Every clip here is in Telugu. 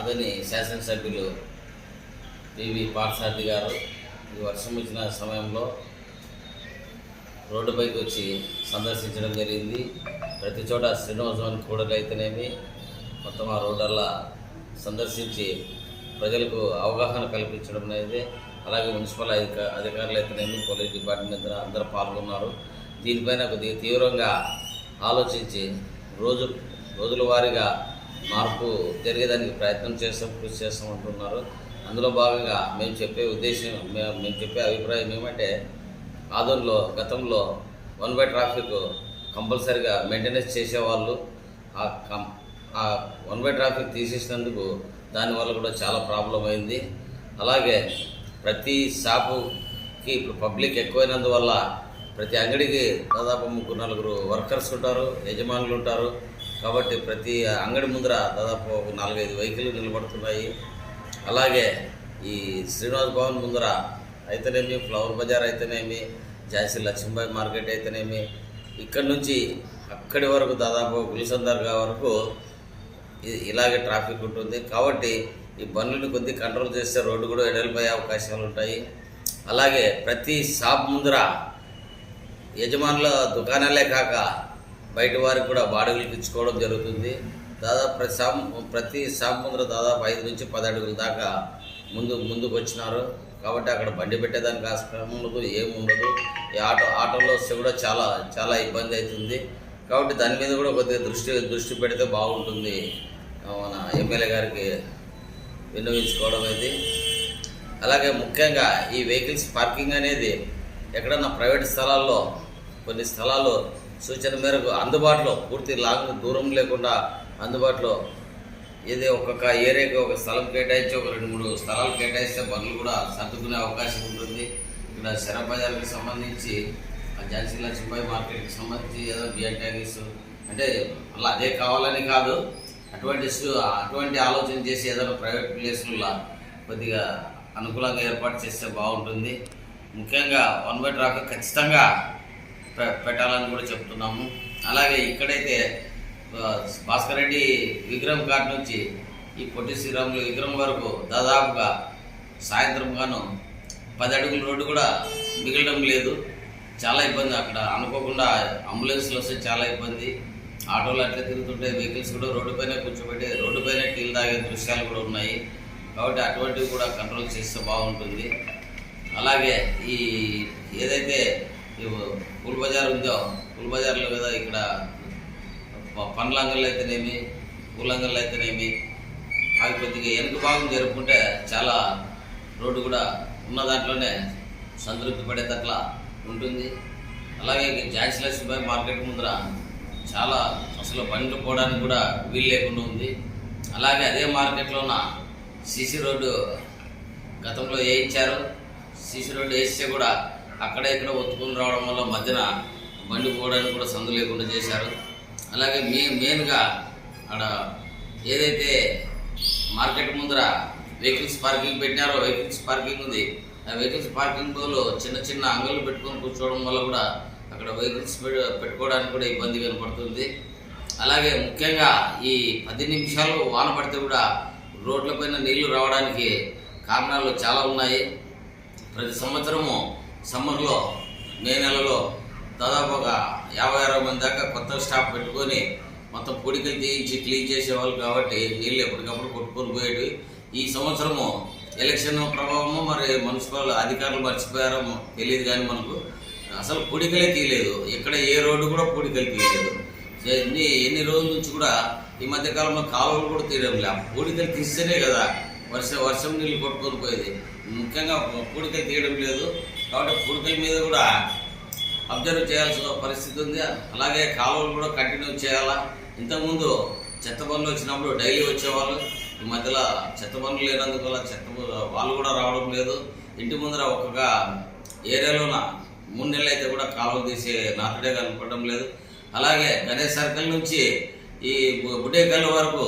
అదని శాసనసభ్యులు వివి పార్థసారథి గారు ఈ వర్షం వచ్చిన సమయంలో రోడ్డుపైకి వచ్చి సందర్శించడం జరిగింది. ప్రతి చోట శ్రీనివాసవన్ కూడలు అయితేనేమి మొత్తం ఆ రోడ్డల్లా సందర్శించి ప్రజలకు అవగాహన కల్పించడం అనేది అలాగే మున్సిపల్ అధిక అధికారులు అయితేనేమి పోలీస్ డిపార్ట్మెంట్ అందరూ పాల్గొన్నారు. దీనిపైన కొద్దిగా తీవ్రంగా ఆలోచించి రోజు రోజుల వారీగా మార్పు జరిగేదానికి ప్రయత్నం చేస్తాం కృషి చేస్తాం అంటున్నారు. అందులో భాగంగా మేము చెప్పే ఉద్దేశం మేము మేము చెప్పే అభిప్రాయం ఏమంటే ఆదోన్లో గతంలో వన్ బై ట్రాఫిక్ కంపల్సరిగా మెయింటెనెన్స్ చేసేవాళ్ళు ఆ కం ఆ వన్ బై ట్రాఫిక్ తీసేసినందుకు దానివల్ల కూడా చాలా ప్రాబ్లం అయింది. అలాగే ప్రతి షాపుకి ఇప్పుడు పబ్లిక్ ఎక్కువైనందువల్ల ప్రతి అంగడికి దాదాపు ముగ్గురు నలుగురు వర్కర్స్ ఉంటారు యజమానులు ఉంటారు. కాబట్టి ప్రతి అంగడి ముందర దాదాపు ఒక నాలుగైదు వెహికల్ నిలబడుతున్నాయి. అలాగే ఈ శ్రీనివాస్ భవన్ ముందర అయితేనేమి ఫ్లవర్ బజార్ అయితేనేమి ఝాన్సీ లక్ష్మీబాయి మార్కెట్ అయితేనేమి ఇక్కడ నుంచి అక్కడి వరకు దాదాపు గుల్షన్ దర్గా వరకు ఇలాగే ట్రాఫిక్ ఉంటుంది. కాబట్టి ఈ బండ్లను కొద్ది కంట్రోల్ చేస్తే రోడ్డు కూడా ఎడలిపోయే అవకాశాలు ఉంటాయి. అలాగే ప్రతి షాప్ ముందర యజమానుల దుకాణాలే కాక బయట వారికి కూడా బాడుగులు ఇచ్చుకోవడం జరుగుతుంది. దాదాపు ప్రతి సాం ప్రతి షాప్ దాదాపు ఐదు నుంచి పది అడుగుల దాకా ముందు ముందుకు వచ్చినారు. కాబట్టి అక్కడ బండి పెట్టేదానికి ఆస్కారం ఉండదు. ఏముండదు ఈ ఆటో ఆటోలో వస్తే కూడా చాలా చాలా ఇబ్బంది అవుతుంది. కాబట్టి దాని మీద కూడా కొద్దిగా దృష్టి దృష్టి పెడితే బాగుంటుంది. మన ఎమ్మెల్యే గారికి విన్నవించుకోవడం అయితే అలాగే ముఖ్యంగా ఈ వెహికల్స్ పార్కింగ్ అనేది ఎక్కడన్నా ప్రైవేట్ స్థలాల్లో కొన్ని స్థలాల్లో సూచన మేరకు అందుబాటులో పూర్తి లాంగ్ దూరం లేకుండా అందుబాటులో ఏదో ఒక్కొక్క ఏరియాకి ఒక స్థలం కేటాయించి ఒక రెండు మూడు స్థలాలు కేటాయిస్తే పనులు కూడా సర్దుకునే అవకాశం ఉంటుంది. ఇక్కడ శర బజార్కి సంబంధించి ఆ ఝాన్సీ లక్ష్మీబాయి మార్కెట్కి సంబంధించి ఏదో బియర్ ట్యాగీస్ అంటే అలా అదే కావాలని కాదు. అటువంటి అటువంటి ఆలోచన చేసి ఏదైనా ప్రైవేట్ ప్లేసుల్లో కొద్దిగా అనుకూలంగా ఏర్పాటు చేస్తే బాగుంటుంది. ముఖ్యంగా వన్ బై ట్రాక్ ఖచ్చితంగా పెట్టాలని కూడా చెప్తున్నాము. అలాగే ఇక్కడైతే భాస్కర్ రెడ్డి విగ్రహం కాడ నుంచి ఈ పొట్టి శ్రీరాములు విగ్రహం వరకు దాదాపుగా సాయంత్రం గాను పది అడుగుల రోడ్డు కూడా మిగలడం లేదు. చాలా ఇబ్బంది అక్కడ. అనుకోకుండా అంబులెన్స్లు వస్తే చాలా ఇబ్బంది. ఆటోలు అట్లా తిరుగుతుంటే వెహికల్స్ కూడా రోడ్డు పైన కూర్చోబెట్టి రోడ్డు పైన టీలు తాగే దృశ్యాలు కూడా ఉన్నాయి. కాబట్టి అటువంటివి కూడా కంట్రోల్ చేస్తే బాగుంటుంది. అలాగే ఈ ఏదైతే పూల్ బజార్ ఉందో పూల్ బజార్లో కదా ఇక్కడ ప- పండ్ల అయితేనేమి పూల అంగళ్ళు అయితేనేమి అవి కొద్దిగా వెనుక భాగం జరుపుకుంటే చాలా రోడ్డు కూడా ఉన్న దాంట్లోనే సంతృప్తి పడేటట్లా ఉంటుంది. అలాగే జాక్స్ లక్ష్మీబాయి మార్కెట్ ముందర చాలా అసలు బండ్లు పోవడానికి కూడా వీలు లేకుండా ఉంది. అలాగే అదే మార్కెట్లోన సిసి రోడ్డు గతంలో వేయించారు. సీసీ రోడ్డు వేస్తే కూడా అక్కడ ఇక్కడ ఒత్తుకుని రావడం వల్ల మధ్యన బండి పోవడానికి కూడా సందు లేకుండా చేశారు. అలాగే మే మెయిన్గా అక్కడ ఏదైతే మార్కెట్ ముందర వెహికల్స్ పార్కింగ్ పెట్టినారో వెహికల్స్ పార్కింగ్ ఉంది. ఆ వెహికల్స్ పార్కింగ్ బదులు చిన్న చిన్న అంగళ్ళు పెట్టుకొని కూర్చోవడం వల్ల కూడా అక్కడ వెహికల్స్ పెట్టుకోవడానికి కూడా ఇబ్బంది కనపడుతుంది. అలాగే ముఖ్యంగా ఈ పది నిమిషాలు వాన పడితే కూడా రోడ్లపైన నీళ్ళు రావడానికి కారణాలు చాలా ఉన్నాయి. ప్రతి సంవత్సరము సమ్మర్లో మే నెలలో దాదాపు ఒక యాభై అరవై మంది దాకా కొత్త స్టాఫ్ పెట్టుకొని మొత్తం పొడికలు తీయించి క్లీన్ చేసేవాళ్ళు కాబట్టి నీళ్ళు ఎప్పటికప్పుడు కొట్టుకొని పోయేవి ఈ సంవత్సరము ఎలక్షన్ ప్రభావము మరి మున్సిపల్ అధికారులు మర్చిపోయారో తెలియదు కానీ మనకు అసలు పొడికలే తీయలేదు. ఇక్కడ ఏ రోడ్డు కూడా పొడికలు తీయలేదు. ఎన్ని ఎన్ని రోజుల నుంచి కూడా ఈ మధ్యకాలంలో కాలువలు కూడా తీయడం లే పూడికలు తీస్తేనే కదా వర్ష వర్షం నీళ్ళు కొట్టుకొని పోయేది. ముఖ్యంగా పూడికలు తీయడం లేదు. కాబట్టి పూడికల మీద కూడా అబ్జర్వ్ చేయాల్సిన పరిస్థితి ఉంది. అలాగే కాలువలు కూడా కంటిన్యూ చేయాలా? ఇంతకుముందు చెత్త పనులు వచ్చినప్పుడు డైలీ వచ్చేవాళ్ళు. ఈ మధ్యలో చెత్త పనులు లేనందువల్ల చెత్త వాళ్ళు కూడా రావడం లేదు. ఇంటి ముందర ఒక్కొక్క ఏరియాలోన మూడు నెలలు అయితే కూడా కాలువలు తీసే నాటుడే కనపడడం లేదు. అలాగే గణేష్ సర్కిల్ నుంచి ఈ బుడేకల్ వరకు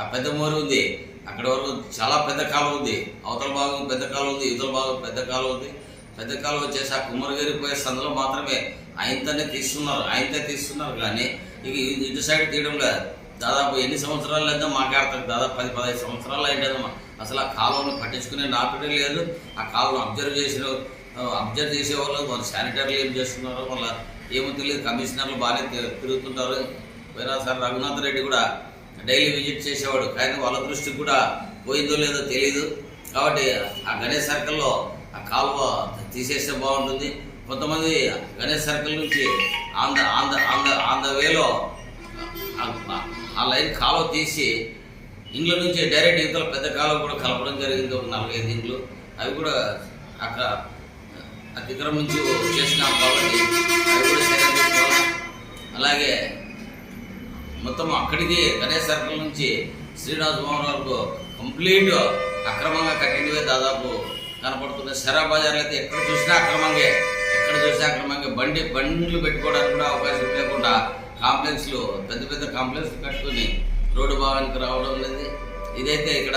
ఆ పెద్ద మోరు ఉంది. అక్కడ వరకు చాలా పెద్ద కాలువ ఉంది. అవతల భాగం పెద్ద కాలువ ఉంది. ఇవతల భాగం పెద్ద కాలువ ఉంది. పెద్ద కాలువ వచ్చేసి ఆ కుమ్మరగిరి పోయే సందులో మాత్రమే ఆయనతోనే తీస్తున్నారు ఆయనతో తీస్తున్నారు. కానీ ఇక ఇటు సైడ్ తీయడం లేదు దాదాపు ఎన్ని సంవత్సరాలు లేదో మాట్లాడతారు. దాదాపు పది పదహైదు సంవత్సరాలు అయింటదమ్మా అసలు ఆ కాలువను పట్టించుకునే నాపడే లేదు. ఆ కాలువను అబ్జర్వ్ చేసిన అబ్జర్వ్ చేసేవాళ్ళు వాళ్ళు శానిటరీలు ఏం చేస్తున్నారు వాళ్ళ ఏమో తెలియదు. కమిషనర్లు బాగానే తిరుగుతుంటారు. పోయినా సార్ రఘునాథ్ రెడ్డి కూడా డైలీ విజిట్ చేసేవాడు. కానీ వాళ్ళ దృష్టికి కూడా పోయిందో లేదో తెలియదు కాబట్టి ఆ గణేష్ సర్కిల్లో ఆ కాలువ తీసేస్తే బాగుంటుంది. కొంతమంది గణేష్ సర్కిల్ నుంచి ఆంధ్ర ఆంధ్ర ఆంధ్ర ఆంధ్ర ఆన్ ద వేలో ఆ- లైన్ కాలువ తీసి ఇండ్ల నుంచి డైరెక్ట్ ఇంతలో పెద్ద కాలువ కూడా కలపడం జరిగింది. ఒక ఐదు ఇండ్లు. అవి కూడా అక్కడ అతిక్రమించి చేసినాం కాబట్టి అవి కూడా చర్యలు అలాగే మొత్తం అక్కడికి గణేష్ సర్కిల్ నుంచి శ్రీనివాస భవన్ వరకు కంప్లీట్ అక్రమంగా కట్టినవే దాదాపు కనపడుతున్నాయి శరా బజార్లు అయితే ఎక్కడ చూసినా అక్రమంగా. ఎక్కడ చూసినా అక్రమంగా. బండి బండ్లు పెట్టుకోవడానికి కూడా అవకాశం లేకుండా కాంప్లెక్స్లు పెద్ద పెద్ద కాంప్లెక్స్ కట్టుకుని రోడ్డు భాగానికి రావడం లేదు ఇదైతే ఇక్కడ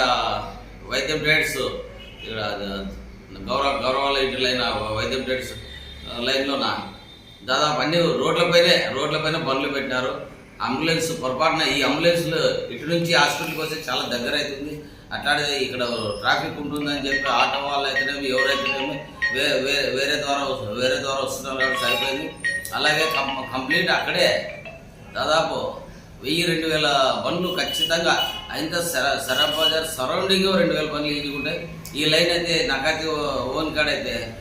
వైద్యం ట్రేడ్స్ ఇక్కడ గౌరవ గౌరవాల ఇంటిలైన వైద్యం ట్రేడ్స్ లైన్లోన? దాదాపు అన్ని రోడ్లపైనే రోడ్లపైన బండ్లు పెట్టినారు అంబులెన్స్ పొరపాటున ఈ అంబులెన్స్లు ఇటు నుంచి హాస్పిటల్కి వస్తే చాలా దగ్గర అవుతుంది అట్లాగే ఇక్కడ ట్రాఫిక్ ఉంటుందని చెప్పి ఆటో వాళ్ళు అయితేనేమి ఎవరైతేనేమి వే వేరే ద్వారా వస్తు- వేరే ద్వారా వస్తున్నారు కాబట్టి సరిపోయింది. అలాగే కం- కంప్లీట్ అక్కడే. దాదాపు వెయ్యి రెండు వేల బండ్లు ఖచ్చితంగా అయితే సర సరఫ్ బజార్ సరౌండింగ్ రెండు వేల బండ్లు ఈజీగా ఉంటాయి ఈ లైన్ అయితే నకాతి ఓన్ కాడ అయితే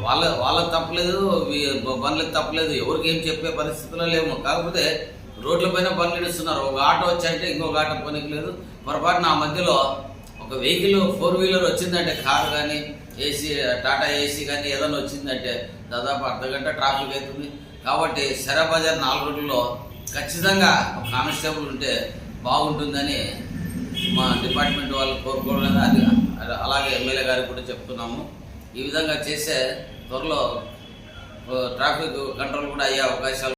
వాళ్ళ వాళ్ళకి తప్పలేదు వీ- బండ్లకు తప్పలేదు. ఎవరికి ఏం చెప్పే పరిస్థితిలో లేము. కాకపోతే రోడ్లపైన బండ్లు ఇస్తున్నారు ఒక ఆటో వచ్చాయంటే ఇంకొక ఆటో పోనీకి పొరపాటున ఆ మధ్యలో ఒక వెహికల్ ఫోర్ వీలర్ వచ్చిందంటే కారు కానీ ఏసీ టాటా ఏసీ కానీ ఏదైనా వచ్చిందంటే దాదాపు అర్ధ గంట ట్రాఫిక్ అవుతుంది. కాబట్టి శరా బజార్ నాలుగు రోడ్లలో ఖచ్చితంగా ఒక కానిస్టేబుల్ ఉంటే బాగుంటుందని మా డిపార్ట్మెంట్ వాళ్ళు కోరుకోవడం అది అలాగే ఎమ్మెల్యే గారికి కూడా చెప్తున్నాము. ఈ విధంగా చేసే త్వరలో ట్రాఫిక్ కంట్రోల్ కూడా అయ్యే అవకాశాలు